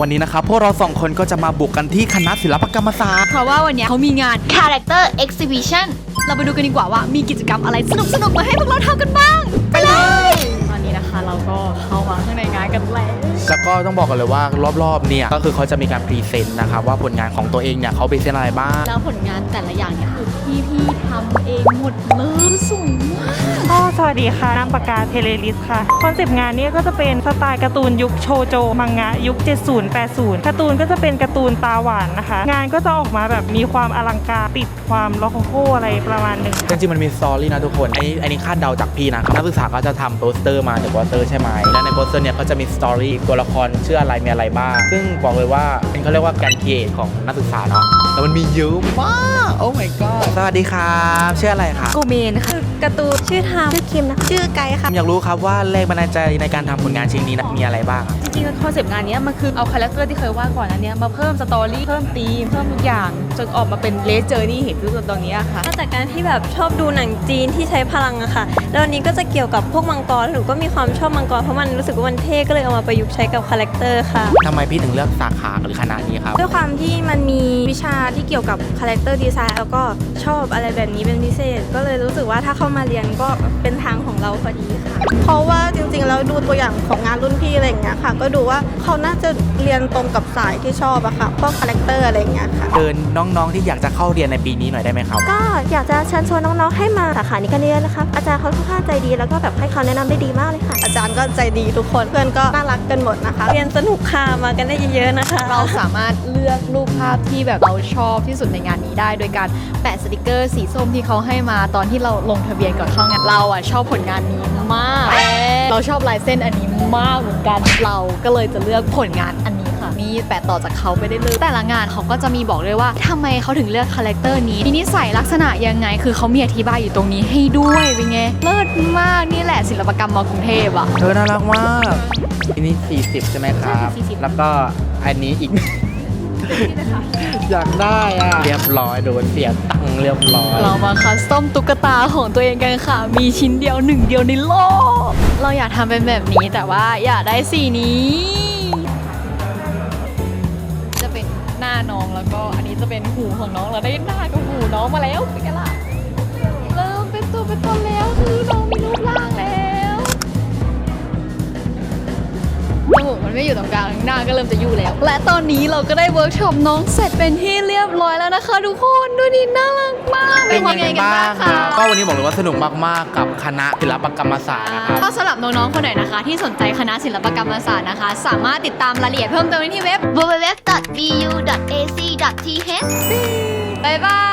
วันนี้นะครับพวกเราสองคนก็จะมาบุกกันที่คณะศิลปกรรมศาสตร์ เพราะว่าวันเนี้ยเขามีงาน Character Exhibition เราไปดูกันดีกว่าว่ามีกิจกรรมอะไรสนุกสนุกๆมาให้พวกเราทำกันบ้าง ไปเลย ตอนนี้นะคะเราก็เข้ามาข้างในงานกันแล้วแล้วก็ต้องบอกกันเลยว่ารอบๆเนี่ยก็คือเขาจะมีการพรีเซนต์นะครับว่าผลงานของตัวเองเนี่ยเขาพรีเซนต์อะไรบ้าง แล้วผลงานแต่ละอย่างเนี่ยคือพี่พี่ๆทำเองหมดเลยสวยมากก็ส วัสดีค่ะนามปากกาเทเลลิสค่ะคอนเซปต์งานนี้ก็จะเป็นสไตล์การ์ตูนยุคโชโจมังงะยุค 70 80การ์ตูนก็จะเป็นการ์ตูนตาหวานนะคะ งานก็จะออกมาแบบมีความอลังการติดความล็อกโก้อะไรประมาณหนึ่งจริงๆมันมีสตอรี่นะทุกคนไอ้ไอ้นี่คาดเดาจากพี่นะนักศึกษาก็จะทำโปสเตอร์มาจากโปสเตอร์ใช่ไหมและในโปสเตอร์เนี่ยก็จะมีสตอรี่ตัวละครชื่ออะไรมีอะไรบ้าง ซึ่งบอกเลยว่าเป็นเขาเรียกว่าการเกียของนักศึกษาเนาะแต่มันมีเยอะมากโอ้ my god สวัสดีครับชื่ออะไรครับกูเมนค่ะการ์ตูนชื่อทามชื่อคิมนะคะชื่อไกค่ะ อยากรู้ครับว่าแรงบันดาลใจในการทำผลงานชิ้นนี้นะมีอะไรบ้างอะจริงๆแล้วคอนเซปต์งานเนี้ยมันคือเอาคาแรคเตอร์ที่เคยวาดก่อนอันเนี้ยมาเพิ่มสตอรี่เพิ่มธีมเพิ่มทุกอย่าง จนออกมาเป็นเลสเจอร์นี่เห็นทุกตอนนี้ยค่ะมาจากการที่แบบชอบดูหนังจีนที่ใช้พลังอะค่ะ แล้วอันนี้ก็จะเกี่ยวกับพวกมังกรแล้วหนูก็มีความชอบมังกรเพราะมันรู้สึกว่ามันเท่ก็เลยเอามาประยุกต์ใช้กับคาแรคเตอร์ค่ะ ทำไมพี่ถึงเลือกสาขาหรือคณะนี้ครับ ด้วยความ ที่มันมีวิชาที่เกี่ยวกับคาแรคเตอร์ดีไซน์แล้วก็ชอบอะไรแบบนี้เป็นพิเศษ ก็เลยรู้สึกว่าถ้าเข้ามาเรียนก็เป็นทางของเราพอดีค่ะเพราะว่าจริงๆแล้วดูตัวอย่างของงานรุ่นพี่อะไรอย่างเงี้ยค่ะ ก็ดูว่าเขาน่าจะเรียนตรงกับสายที่ชอบอะค่ะพวกคาแรคเตอร์อะไรอย่างเงี้ยค่ะ เชิญน้องๆที่อยากจะเข้าเรียนในปีนี้หน่อยได้ไหมครับ ก็อยากจะเชิญชวนน้องๆให้มาสาขานี้กันเยอะๆนะคะอาจารย์เขาค่อนข้างใจดีแล้วก็แบบให้คำแนะนำได้ดีมากเลยค่ะ อาจารย์ก็ใจดีทุกคนเพื่อนก็น่ารักกันหมดนะคะ เรียนสนุกค่ะมากันได้เยอะๆนะคะ เราสามารถเลือกรูปภาพที่แบบเราชอบที่สุดในงานนี้ได้ โดยการแปะสติกเกอร์สีส้มที่เขาให้มาตอนที่เราลงทะเบียนก่อนเข้างานเราอะชอบผลงานนี้มากแต่เราชอบลายเส้นอันนี้มากเหมือนกันเราก็เลยจะเลือกผลงานอันนี้ค่ะนี่แปะต่อจากเขาไปได้เลยแต่ละงานเขาก็จะมีบอกเลยว่าทำไมเขาถึงเลือกคาแรคเตอร์นี้มีนิสัยลักษณะยังไง คือเขามีอธิบายอยู่ตรงนี้ให้ด้วยเป็นไงเลิศมากนี่แหละศิลปกรรมมอกรุงเทพอะเธอน่ารักมากอันนี้40ใช่ไหมครับใช่40แล้วก็อันนี้อีก อยากได้อะเรียบร้อยโดนเสียตังค์เรียบร้อยเรามาคัสตอมตุ๊กตาของตัวเองกันค่ะ มีชิ้นเดียวหนึ่งเดียวในโลก เราอยากทำเป็นแบบนี้แต่ว่าอยากได้สีนี้ จะเป็นหน้าน้องแล้วก็อันนี้จะเป็นหูของน้องเราได้หน้ากับหูน้องมาแล้วเป็นไงล่ะ หน้าก็เริ่มจะอยู่แล้ว และตอนนี้เราก็ได้เวิร์กช็อปน้องเสร็จเป็นที่เรียบร้อยแล้วนะคะ ทุกคนดูดิน่ารักมากเป็นความยังไงกันบ้างคะก็วันนี้บอกเลยว่าสนุกมากๆกับคณะศิลปกรรมศาสตร์นะครับก็สำหรับน้องๆคนไหนนะคะ ที่สนใจคณะศิลปกรรมศาสตร์นะคะ สามารถติดตามรายละเอียดเพิ่มเติมได้ที่เว็บ www.bu.ac.th บ๊ายบาย